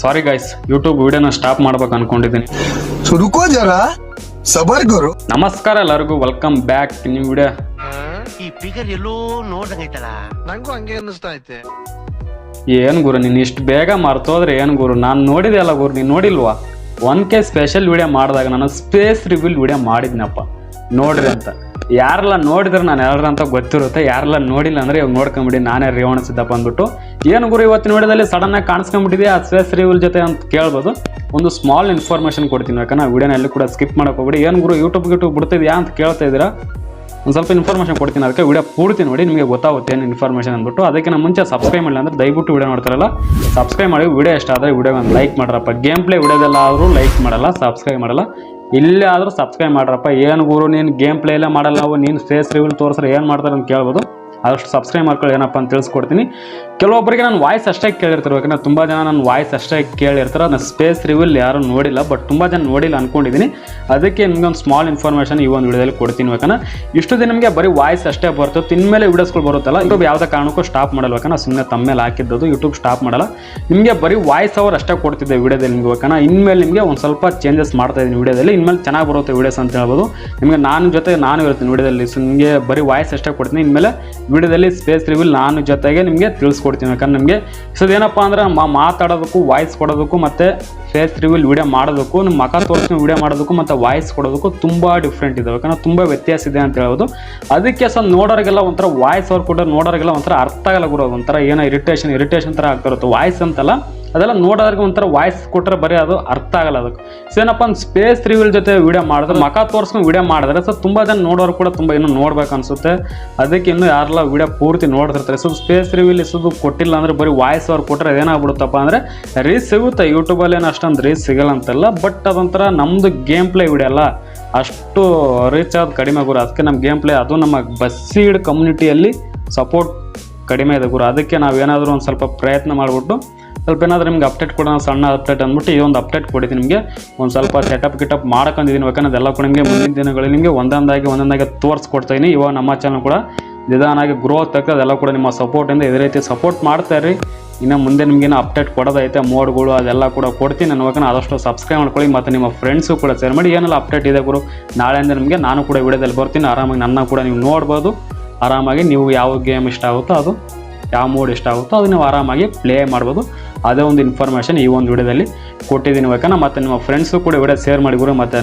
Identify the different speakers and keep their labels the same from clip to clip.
Speaker 1: ಸಾರಿ guys YouTube ವಿಡಿಯೋನ stop ಮಾಡ್ಬೇಕು ಅನ್ಕೊಂಡಿದ್ದೀನಿ.
Speaker 2: ಸೊ ಜರ. ಸಬರ್ ಗುರು
Speaker 1: ನಮಸ್ಕಾರ ಎಲ್ಲರಿಗೂ. ವೆಲ್ಕಮ್ ಬ್ಯಾಕ್ ನಿಮ್ ವಿಡಿಯೋ
Speaker 3: ಈ ಫಿಗರ್ ಎಲ್ಲೋ ನೋಡ್ದಂಗೈತಲ್ಲ.
Speaker 4: ನಂಗೂ ಹಂಗೆ ಅನ್ನಿಸ್ತಾ ಐತೆ
Speaker 1: ಏನ್ ಗುರು ನೀನು ಇಷ್ಟು ಬೇಗ ಮರ್ತೋದ್ರೆ ಏನ್ ಗುರು? ನಾನು ನೋಡಿದೆ ಅಲ್ಲ ಗುರು ನೀನು ನೋಡಿಲ್ವಾ? ಒನ್ ಕೆ ಸ್ಪೆಷಲ್ ವಿಡಿಯೋ ಮಾಡಿದಾಗ ನಾನು ಸ್ಪೇಸ್ ರಿವ್ಯೂಲ್ ವಿಡಿಯೋ ಮಾಡಿದ್ನಪ್ಪ. ನೋಡ್ರಿ ಅಂತ. ಯಾರೆಲ್ಲ ನೋಡಿದ್ರೆ ನಾನು ಎಲ್ಲರ ಅಂತ ಗೊತ್ತಿರುತ್ತೆ, ಯಾರೆಲ್ಲ ನೋಡಿಲ್ಲ ಅಂದರೆ ಇವಾಗ ನೋಡ್ಕೊಂಬಿಡಿ, ನಾನೇ ರೇವಣ ಸಿದ್ದಪ್ಪ ಅಂದ್ಬಿಟ್ಟು. ಏನು ಗುರು ಇವತ್ತು ನೋಡಿದಲ್ಲಿ ಸಡನ್ ಆಗಿ ಕಾಣಿಸ್ಕೊಂಡ್ಬಿಟ್ಟಿದೆ ಆ ಸ್ವೇಸ್ ರಿವ್ಯೂಲ್ ಜೊತೆ ಅಂತ ಕೇಳ್ಬೋದು. ಒಂದು ಸ್ಮಾಲ್ ಇನ್ಫಾರ್ಮೇಷನ್ ಕೊಡ್ತೀನಿ ಯಾಕಂದ್ರೆ ವಿಡಿಯೋನ ವಿಡಿಯೋನಲ್ಲಿ ಕೂಡ ಸ್ಕಿಪ್ ಮಾಡೋಕೆ ಹೋಗ್ಬಿಡಿ. ಏನು ಗುರು ಯೂಟ್ಯೂಬ್ ಯೂಟ್ಯೂಬ್ ಬಿಡ್ತಿದ್ಯಾ ಅಂತ ಕೇಳ್ತಾ ಇದ್ದೀರಾ? ಒಂದು ಸ್ವಲ್ಪ ಇನ್ಫಾರ್ಮೇಷನ್ ಕೊಡ್ತೀನಿ ಅದಕ್ಕೆ ವಿಡಿಯೋ ಪೂರ್ತಿ ನೋಡಿ, ನಿಮಗೆ ಗೊತ್ತಾಗುತ್ತೆ ಏನು ಇನ್ಫಾರ್ಮೇಷನ್ ಅಂದ್ಬಿಟ್ಟು. ಅದಕ್ಕೆ ಮುಂಚೆ ಸಬ್ಸ್ಕ್ರೈಬ್ ಮಾಡಿಲ್ಲ ಅಂದ್ರೆ ದಯವಿಟ್ಟು ವಿಡಿಯೋ ನೋಡ್ತಾರಲ್ಲ. ಸಬ್ಸ್ಕ್ರೈಬ್ ಮಾಡಿ ವಿಡಿಯೋ ಇಷ್ಟ ಆದರೆ ವಿಡಿಯೋ ಒಂದು ಲೈಕ್ ಮಾಡ್ರಪ್ಪ. ಗೇಮ್ ಪ್ಲೇ ವಿಡಿಯೋದೆಲ್ಲ ಆದರೂ ಲೈಕ್ ಮಾಡಲ್ಲ ಸಬ್ಸ್ಕ್ರೈಬ್ ಮಾಡಲ್ಲ. ಇಲ್ಲೇ ಆದರೂ ಸಬ್ಸ್ಕ್ರೈಬ್ ಮಾಡ್ರಪ್ಪ. ಏನು ಗುರು, ನೀನು ಗೇಮ್ ಪ್ಲೇ ಎಲ್ಲ ಮಾಡಲ್ಲ ನಾವು ನೀನು ಫೇಸ್ ರಿವ್ಯೂಲ್ ತೋರಿಸ್ರೆ ಏನು ಮಾಡ್ತಾರೆ ಅಂತ ಕೇಳ್ಬೋದು. ಆದಷ್ಟು ಸಬ್ಸ್ಕ್ರೈಬ್ ಮಾಡ್ಕೊಳ್ಳಿ ಏನಪ್ಪ ಅಂತ ತಿಳಿಸ್ಕೊಡ್ತೀನಿ. ಕೆಲವೊಬ್ಬರಿಗೆ ನಾನು ವಾಯ್ಸ್ ಅಷ್ಟೇ ಕೇಳಿರ್ತಾರೆ, ಯಾಕಂದ್ರೆ ತುಂಬ ಜನ ನನ್ನ ವಾಯ್ಸ್ ಅಷ್ಟೇ ಕೇಳಿರ್ತಾರೆ. ನಾನು ಸ್ಪೇಸ್ ರಿವ್ಯೂಲ್ ಯಾರು ನೋಡಿಲ್ಲ ಬಟ್ ತುಂಬ ಜನ ನೋಡಿಲ್ಲ ಅನ್ಕೊಂಡಿದ್ದೀನಿ ಅದಕ್ಕೆ ನಿಮಗೆ ಒಂದು ಸ್ಮಾಲ್ ಇನ್ಫಾರ್ಮೇಷನ್ ಈ ಒಂದು ವಿಡಿಯೋದಲ್ಲಿ ಕೊಡ್ತೀನಿ, ಯಾಕಂದ್ರೆ ಇಷ್ಟು ದಿನ ನಿಮಗೆ ಬರೀ ವಾಯ್ಸ್ ಅಷ್ಟೇ ಬರ್ತದೆ ಇನ್ಮೇಲೆ ವಿಡಿಯೋಸ್ಗಳು ಬರುತ್ತಲ್ಲ ಯೂಟ್ಯೂಬ್ ಯಾವುದೇ ಕಾರಣಕ್ಕೂ ಸ್ಟಾಪ್ ಮಾಡಲ್ಲ, ಯಾಕಂದ್ರೆ ಸುಮ್ಮನೆ ತಮ್ಮ ಮೇಲೆ ಹಾಕಿದ್ದದು ಯೂಟ್ಯೂಬ್ ಸ್ಟಾಪ್ ಮಾಡಲ್ಲ. ನಿಮಗೆ ಬರೀ ವಾಯ್ಸ್ ಅವರ್ ಅಷ್ಟೇ ಕೊಡ್ತಿದ್ದೆ ವಿಡಿಯೋದಲ್ಲಿ ನಿಮಗೆ, ಯಾಕಂದ್ರೆ ಇನ್ಮೇಲೆ ನಿಮಗೆ ಒಂದು ಸ್ವಲ್ಪ ಚೇಂಜಸ್ ಮಾಡ್ತಾ ಇದ್ದೀನಿ ವಿಡಿಯೋದಲ್ಲಿ. ಇನ್ಮೇಲೆ ಚೆನ್ನಾಗಿ ಬರುತ್ತೆ ವಿಡಿಯೋಸ್ ಅಂತ ಹೇಳ್ಬೋದು. ನಿಮಗೆ ನಾನು ಜೊತೆ ನಾನು ಇರ್ತೀನಿ ವಿಡಿಯೋದಲ್ಲಿ ಸೊ ನಿಮಗೆ ಬರೀ ವಾಯ್ಸ್ ಅಷ್ಟೇ ಕೊಡ್ತೀನಿ. ಇನ್ಮೇಲೆ ವಿಡಿಯೋದಲ್ಲಿ ಸ್ಪೇಸ್ ರಿವ್ಯೂಲ್ ನಾನು ಜೊತೆಗೆ ನಿಮಗೆ ತಿಳಿಸ್ಕೊಡ್ತೀನಿ. ಯಾಕಂದ್ರೆ ನಿಮಗೆ. ಸೊ ಏನಪ್ಪ ಅಂದ್ರೆ ಮಾತಾಡೋದಕ್ಕೂ ವಾಯ್ಸ್ ಕೊಡೋದಕ್ಕೂ ಮತ್ತು ಫೇಸ್ ರಿವ್ಯೂಲ್ ವಿಡಿಯೋ ಮಾಡೋದಕ್ಕೂ ನಿಮ್ಮ ಮಕ ತೋರಿಸ್ಕೊಂಡು ವಿಡಿಯೋ ಮಾಡೋದಕ್ಕೂ ಮತ್ತು ವಾಯ್ಸ್ ಕೊಡೋದಕ್ಕೂ ತುಂಬ ಡಿಫ್ರೆಂಟ್ ಇದೆ ಯಾಕಂದ್ರೆ ತುಂಬ ವ್ಯತ್ಯಾಸ ಇದೆ ಅಂತ ಹೇಳ್ಬೋದು. ಅದಕ್ಕೆ ಸೊ ನೋಡೋರಿಗೆಲ್ಲ ಒಂಥರ ವಾಯ್ಸ್ ಅವ್ರು ಕೊಟ್ಟರೆ ನೋಡೋರಿಗೆಲ್ಲ ಒಂಥರ ಅರ್ಥ ಆಗಲ್ಲ ಗುರು. ಒಂಥರ ಏನೋ ಇರಿಟೇಷನ್ ಇರಿಟೇಷನ್ ಥರ ಆಗ್ತಿರುತ್ತೆ ವಾಯ್ಸ್ ಅಂತಲ್ಲ ಅದೆಲ್ಲ ನೋಡೋದಕ್ಕೆ ಒಂಥರ ವಾಯ್ಸ್ ಕೊಟ್ಟರೆ ಬರೀ ಅದು ಅರ್ಥ ಆಗಲ್ಲ ಅದಕ್ಕೆ. ಸೊ ಏನಪ್ಪ ಒಂದು ಸ್ಪೇಸ್ ರಿವ್ಯೂಲ್ ಜೊತೆ ವಿಡಿಯೋ ಮಾಡಿದ್ರೆ, ಮಕ ತೋರಿಸ್ಕೊಂಡು ವಿಡಿಯೋ ಮಾಡಿದ್ರೆ ಸೊ ತುಂಬ ಜನ ನೋಡೋರು ಕೂಡ ತುಂಬ ಇನ್ನೂ ನೋಡ್ಬೇಕು ಅನ್ಸುತ್ತೆ. ಅದಕ್ಕೆ ಇನ್ನೂ ಯಾರೆಲ್ಲ ವಿಡಿಯೋ ಪೂರ್ತಿ ನೋಡ್ತಿರ್ತಾರೆ. ಸೊ ಸ್ಪೇಸ್ ರಿವ್ಯೂಲ್ ಇಸೋದು ಕೊಟ್ಟಿಲ್ಲ ಅಂದ್ರೆ ಬರೀ ವಾಯ್ಸ್ ಅವ್ರು ಕೊಟ್ಟರೆ ಅದೇನಾಗ್ಬಿಡುತ್ತಪ್ಪ ಅಂದರೆ ರೀಸ್ ಸಿಗುತ್ತೆ. ಯೂಟ್ಯೂಬಲ್ಲಿ ಏನು ಅಷ್ಟೊಂದು ರೀಸ್ ಸಿಗಲ್ಲ ಅಂತಲ್ಲ ಬಟ್ ಅದೊಂಥರ ನಮ್ಮದು ಗೇಮ್ ಪ್ಲೇ ವಿಡಿಯೋ ಅಲ್ಲ. ಅಷ್ಟು ರೀಚ್ ಆಗೋದು ಕಡಿಮೆ ಗುರು. ಅದಕ್ಕೆ ನಮ್ಮ ಗೇಮ್ ಪ್ಲೇ ಅದು ನಮ್ಮ ಬಸ್ಸೀಡ್ ಕಮ್ಯುನಿಟಿಯಲ್ಲಿ ಸಪೋರ್ಟ್ ಕಡಿಮೆ ಇದೆ ಗುರು. ಅದಕ್ಕೆ ನಾವೇನಾದರೂ ಒಂದು ಸ್ವಲ್ಪ ಪ್ರಯತ್ನ ಮಾಡಿಬಿಟ್ಟು ಸ್ವಲ್ಪ ಏನಾದರೂ ನಿಮ್ಗೆ ಅಪ್ಡೇಟ್ ಕೊಡೋಣ, ಸಣ್ಣ ಅಪ್ಡೇಟ್ ಅಂದ್ಬಿಟ್ಟು ಈ ಒಂದು ಅಪ್ಡೇಟ್ ಕೊಡಿದ್ದೀನಿ ನಿಮಗೆ. ಒಂದು ಸ್ವಲ್ಪ ಸೆಟಪ್ ಗಿಟಪ್ ಮಾಡ್ಕೊಂಡಿದ್ದೀನಿ. ಯಾಕಂದ್ರೆ ಅದೆಲ್ಲ ಕೂಡ ನಿಮಗೆ ಮುಂದಿನ ದಿನಗಳಲ್ಲಿ ನಿಮಗೆ ಒಂದೊಂದಾಗಿ ಒಂದೊಂದಾಗಿ ತೋರಿಸ್ಕೊಡ್ತೀನಿ ಇವಾಗ ನಮ್ಮ ಚಾನಲ್ ಕೂಡ ನಿಧಾನಾಗಿ ಗ್ರೋತ್ ಆಗ್ತದೆ ಅದೆಲ್ಲ ಕೂಡ ನಿಮ್ಮ ಸಪೋರ್ಟಿಂದ ಇದೇ ರೀತಿ ಸಪೋರ್ಟ್ ಮಾಡ್ತಾ ಇರಿ ಇನ್ನು ಮುಂದೆ ನಿಮ್ಗೇನು ಅಪ್ಡೇಟ್ ಕೊಡೋದೈತೆ ಮೋಡ್ಗಳು ಅದೆಲ್ಲ ಕೂಡ ಕೊಡ್ತೀನಿ. ನಾನು ಯಾಕಂದ್ರೆ ಆದಷ್ಟು ಸಬ್ಸ್ಕ್ರೈಬ್ ಮಾಡ್ಕೊಳ್ಳಿ ಮತ್ತು ನಿಮ್ಮ ಫ್ರೆಂಡ್ಸು ಕೂಡ ಸೇರ್ ಮಾಡಿ. ಏನೆಲ್ಲ ಅಪ್ಡೇಟ್ ಇದೆ ಗುರು? ನಾಳೆಯಿಂದ ನಿಮಗೆ ನಾನು ಕೂಡ ವಿಡಿಯೋದಲ್ಲಿ ಬರ್ತೀನಿ. ಆರಾಮಾಗಿ ನನ್ನ ಕೂಡ ನೀವು ನೋಡ್ಬೋದು. ಆರಾಮಾಗಿ ನೀವು ಯಾವ ಗೇಮ್ ಇಷ್ಟ ಆಗುತ್ತೋ ಅದು, ಯಾವ ಮೋಡ್ ಇಷ್ಟ ಆಗುತ್ತೋ ಅದು ನೀವು ಆರಾಮಾಗಿ ಪ್ಲೇ ಮಾಡ್ಬೋದು. ಅದೇ ಒಂದು ಇನ್ಫಾರ್ಮೇಷನ್ ಈ ಒಂದು ವಿಡಿಯೋದಲ್ಲಿ ಕೊಟ್ಟಿದ್ದೀನಿ ಯಾಕಂದ್ರೆ ಮತ್ತು ನಿಮ್ಮ ಫ್ರೆಂಡ್ಸು ಕೂಡ ವಿಡಿಯೋ ಶೇರ್ ಮಾಡಿ ಗುರು. ಮತ್ತು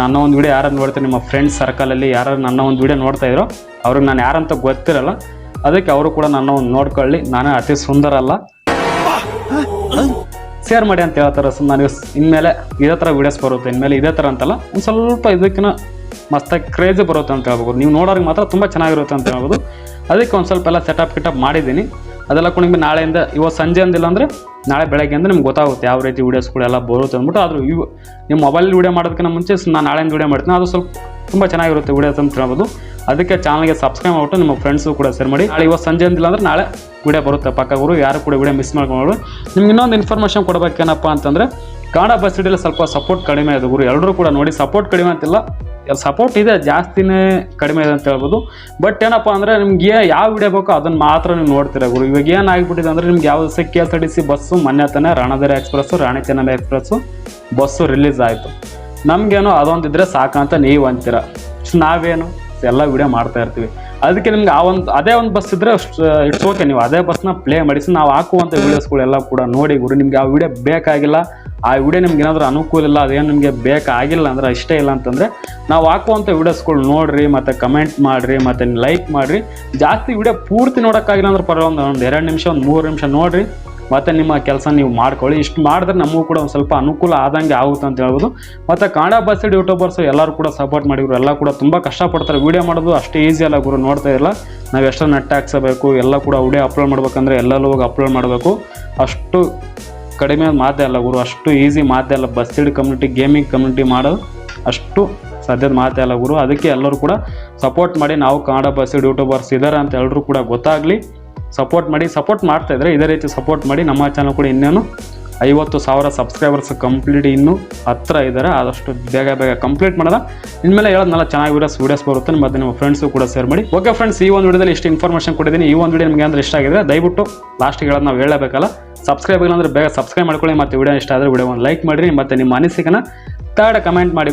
Speaker 1: ನನ್ನ ಒಂದು ವಿಡಿಯೋ ಯಾರನ್ನು ನೋಡ್ತಾರೆ, ನಿಮ್ಮ ಫ್ರೆಂಡ್ಸ್ ಸರ್ಕಲಲ್ಲಿ ಯಾರು ನನ್ನ ಒಂದು ವಿಡಿಯೋ ನೋಡ್ತಾ ಇದ್ರೋ, ಅವ್ರಿಗೆ ನಾನು ಯಾರಂತ ಗೊತ್ತಿರಲ್ಲ, ಅದಕ್ಕೆ ಅವರು ಕೂಡ ನನ್ನ ಒಂದು ನೋಡ್ಕೊಳ್ಳಿ. ನಾನೇ ಅತಿ ಸುಂದರ ಅಲ್ಲ. ಶೇರ್ ಮಾಡಿ ಅಂತ ಹೇಳ್ತಾರೆ ಸೊ ನನಗೆ ಇನ್ಮೇಲೆ ಇದೇ ಥರ ವಿಡಿಯೋಸ್ ಬರುತ್ತೆ, ಇನ್ಮೇಲೆ ಇದೇ ಥರ ಅಂತಲ್ಲ, ಒಂದು ಸ್ವಲ್ಪ ಇದಕ್ಕಿಂತ ಮಸ್ತಾಗಿ ಕ್ರೇಜ್ ಬರುತ್ತೆ ಅಂತ ಹೇಳ್ಬೋದು. ನೀವು ನೋಡೋರಿಗೆ ಮಾತ್ರ ತುಂಬ ಚೆನ್ನಾಗಿರುತ್ತೆ ಅಂತ ಹೇಳ್ಬೋದು. ಅದಕ್ಕೆ ಒಂದು ಸ್ವಲ್ಪ ಎಲ್ಲ ಸೆಟಪ್ ಕಿಟಪ್ ಮಾಡಿದ್ದೀನಿ. ಅದೆಲ್ಲ ಕೂಡ ನಾಳೆಯಿಂದ, ಇವತ್ತು ಸಂಜೆ ಅಂದಿಲ್ಲ ಅಂದರೆ ನಾಳೆ ಬೆಳಗ್ಗೆ ಅಂದ್ರೆ ನಿಮ್ಗೆ ಗೊತ್ತಾಗುತ್ತೆ ಯಾವ ರೀತಿ ವೀಡಿಯೋಸ್ಗಳೆಲ್ಲ ಬರುತ್ತೆ ಅಂದ್ಬಿಟ್ಟು. ಆದರೂ ಇವು ನಿಮ್ಮ ಮೊಬೈಲ್ ವೀಡಿಯೋ ಮಾಡೋದಕ್ಕಿಂತ ಮುಂಚೆ ನಾನು ನಾಳೆಯಿಂದ ವೀಡಿಯೋ ಮಾಡ್ತೀನಿ. ಅದು ಸ್ವಲ್ಪ ತುಂಬ ಚೆನ್ನಾಗಿರುತ್ತೆ ವೀಡಿಯೋಸ್ ಅಂತ ಹೇಳ್ಬೋದು. ಅದಕ್ಕೆ ಚಾನಲ್ಗೆ ಸಬ್ಸ್ಕ್ರೈಬ್ ಮಾಡಿಬಿಟ್ಟು ನಿಮ್ಮ ಫ್ರೆಂಡ್ಸು ಕೂಡ ಶೇರ್ ಮಾಡಿ. ನಾಳೆ ಇವತ್ತು ಸಂಜೆ ಅಂದಿಲ್ಲ ಅಂದ್ರೆ ನಾಳೆ ವೀಡಿಯೋ ಬರುತ್ತೆ. ಪಕ್ಕ ಗುರು, ಯಾರು ಕೂಡ ವೀಡಿಯೋ ಮಿಸ್ ಮಾಡ್ಕೊಂಡು ನಿಮ್ಗೆ ಇನ್ನೊಂದು ಇನ್ಫಾರ್ಮೇಷನ್ ಕೊಡಬೇಕೇನಪ್ಪ ಅಂತಂದರೆ, ಕನ್ನಡ ಬಸ್ ಸ್ವಲ್ಪ ಸಪೋರ್ಟ್ ಕಡಿಮೆ ಇದೆ ಗುರು. ಎಲ್ಲರೂ ಕೂಡ ನೋಡಿ ಸಪೋರ್ಟ್ ಕಡಿಮೆ ಅಂತಿಲ್ಲ. ಸಪೋರ್ಟ್ ಇದೆ, ಜಾಸ್ತಿನೇ ಕಡಿಮೆ ಇದೆ ಅಂತ ಹೇಳ್ಬೋದು. ಬಟ್ ಏನಪ್ಪ ಅಂದರೆ ನಿಮ್ಗೆ ಯಾವ ವಿಡಿಯೋ ಬೇಕೋ ಅದನ್ನು ಮಾತ್ರ ನೀವು ನೋಡ್ತೀರ ಗುರು. ಇವಾಗ ಏನಾಗ್ಬಿಟ್ಟಿದೆ ಅಂದರೆ ನಿಮ್ಗೆ ಯಾವ ಸಹ K S T C bus ಮೊನ್ನೆ ತಾನೇ ರಾಣಾದೇರಿ express Rani Chennamma express bus release ಆಯಿತು. ನಮಗೇನು ಅದೊಂದಿದ್ರೆ ಸಾಕಂತ ನೀವು ಅಂತೀರ. ನಾವೇನು? ಎಲ್ಲ ವಿಡಿಯೋ ಮಾಡ್ತಾ ಇರ್ತೀವಿ. ಅದಕ್ಕೆ ನಿಮ್ಗೆ ಆ ಒಂದು, ಅದೇ ಒಂದು ಬಸ್ ಇದ್ರೆ ಇಟ್ಸ್ ಓಕೆ ನೀವು ಅದೇ ಬಸ್ನ ಪ್ಲೇ ಮಾಡಿಸಿ, ನಾವು ಹಾಕುವಂಥ ವೀಡಿಯೋಸ್ಗಳೆಲ್ಲ ಕೂಡ ನೋಡಿ ಗುರು. ನಿಮ್ಗೆ ಆ ವಿಡಿಯೋ ಬೇಕಾಗಿಲ್ಲ. ಆ ವಿಡಿಯೋ ನಿಮ್ಗೆ ಏನಾದರೂ ಅನುಕೂಲ ಇಲ್ಲ, ಅದೇನು ನಿಮಗೆ ಬೇಕಾಗಿಲ್ಲ ಅಂದ್ರೆ ಇಷ್ಟೇ ಇಲ್ಲ ಅಂತಂದರೆ ನಾವು ಹಾಕುವಂಥ ವಿಡಿಯೋಸ್ಗಳು ನೋಡಿರಿ, ಮತ್ತು ಕಮೆಂಟ್ ಮಾಡಿರಿ, ಮತ್ತು ಲೈಕ್ ಮಾಡಿರಿ. ಜಾಸ್ತಿ ವಿಡಿಯೋ ಪೂರ್ತಿ ನೋಡೋಕ್ಕಾಗಿಲ್ಲ ಅಂದ್ರೆ ಪರವಾಗಿಲ್ಲ, ಒಂದು ಎರಡು ನಿಮಿಷ, ಒಂದು ಮೂರು ನಿಮಿಷ ನೋಡಿರಿ. ಮತ್ತು ನಿಮ್ಮ ಕೆಲಸ ನೀವು ಮಾಡ್ಕೊಳ್ಳಿ. ಇಷ್ಟು ಮಾಡಿದ್ರೆ ನಮಗೂ ಕೂಡ ಒಂದು ಸ್ವಲ್ಪ ಅನುಕೂಲ ಆದಂಗೆ ಆಗುತ್ತೆ ಅಂತ ಹೇಳ್ಬೋದು. ಮತ್ತು ಕನ್ನಡ ಬಸ್ಸಿಡ್ ಯೂಟ್ಯೂಬರ್ಸ್ ಎಲ್ಲರೂ ಕೂಡ ಸಪೋರ್ಟ್ ಮಾಡಿದ್ರು. ಎಲ್ಲ ಕೂಡ ತುಂಬ ಕಷ್ಟಪಡ್ತಾರೆ. ವೀಡಿಯೋ ಮಾಡೋದು ಅಷ್ಟೇ ಈಸಿ ಅಲ್ಲ ಗುರು, ನೋಡ್ತಾ ಇಲ್ಲ ನಾವು ಎಷ್ಟು ನೆಟ್ ಹಾಕ್ಸಬೇಕು, ಎಲ್ಲ ಕೂಡ ವಿಡಿಯೋ ಅಪ್ಲೋಡ್ ಮಾಡ್ಬೇಕಂದ್ರೆ ಎಲ್ಲರೂ ಹೋಗಿ ಅಪ್ಲೋಡ್ ಮಾಡಬೇಕು. ಅಷ್ಟು ಕಡಿಮೆ ಮಾತೇ ಅಲ್ಲ ಗುರು. ಅಷ್ಟು ಈಸಿ ಮಾತೇ ಅಲ್ಲ. ಬಸ್ಸಿಡ್ ಕಮ್ಯುನಿಟಿ ಗೇಮಿಂಗ್ ಕಮ್ಯುನಿಟಿ ಮಾಡೋದು ಅಷ್ಟು ಸದ್ಯದ ಮಾತೇ ಅಲ್ಲ ಗುರು. ಅದಕ್ಕೆ ಎಲ್ಲರೂ ಕೂಡ ಸಪೋರ್ಟ್ ಮಾಡಿ ನಾವು ಕನ್ನಡ ಬಸ್ಸಿಡ್ ಯೂಟ್ಯೂಬರ್ಸ್ ಇದ್ದಾರೆ ಅಂತ ಎಲ್ಲರೂ ಕೂಡ ಗೊತ್ತಾಗಲಿ. ಸಪೋರ್ಟ್ ಮಾಡಿ ಸಪೋರ್ಟ್ ಮಾಡ್ತಾ ಇದ್ರೆ ಇದೇ ರೀತಿ ಸಪೋರ್ಟ್ ಮಾಡಿ ನಮ್ಮ ಚಾನಲ್ ಕೂಡ ಇನ್ನೇನು ಐವತ್ತು ಸಾವಿರ ಸಬ್ಸ್ಕ್ರೈಬರ್ಸ್ ಕಂಪ್ಲೀಟ್ ಇನ್ನೂ ಹತ್ತಿರ ಇದ್ದಾರೆ ಆದಷ್ಟು ಬೇಗ ಬೇಗ ಕಂಪ್ಲೀಟ್ ಮಾಡೋದ. ಇನ್ಮೇಲೆ ಹೇಳೋದ್ನಲ್ಲ, ಚೆನ್ನಾಗಿ ವೀಡಿಯೋಸ್ ವೀಡಿಯೋಸ್ ಬರುತ್ತೆ. ಮತ್ತು ನಿಮ್ಮ ಫ್ರೆಂಡ್ಸು ಕೂಡ ಶೇರ್ ಮಾಡಿ. ಓಕೆ ಫ್ರೆಂಡ್ಸ್ ಈ ಒಂದು ವಿಡಿಯೋದಲ್ಲಿ ಇಷ್ಟು ಇನ್ಫಾರ್ಮೇಷನ್ ಕೊಟ್ಟಿದ್ದೀನಿ. ಈ ಒಂದು ವಿಡಿಯೋ ನಿಮಗೆ ಅಂದರೆ ಇಷ್ಟ ಆಗಿದೆ ದಯವಿಟ್ಟು ಲಾಸ್ಟಿಗೆ ಹೇಳೋದು ನಾವು ಹೇಳಬೇಕಲ್ಲ. ಸಬ್ಸ್ಕ್ರೈಬ್ ಇಲ್ಲ ಅಂದ್ರೆ ಬೇಗ ಸಬ್ಸ್ಕ್ರೈಬ್ ಮಾಡ್ಕೊಳ್ಳಿ. ಮತ್ತು ವಿಡಿಯೋ ಇಷ್ಟ ಆದರೆ ವಿಡಿಯೋ ಒಂದು ಲೈಕ್ ಮಾಡಿರಿ. ಮತ್ತು ನಿಮ್ಮ ಅನಿಸಿಕೆನ ತರ್ಡ್ ಕಮೆಂಟ್ ಮಾಡಿ.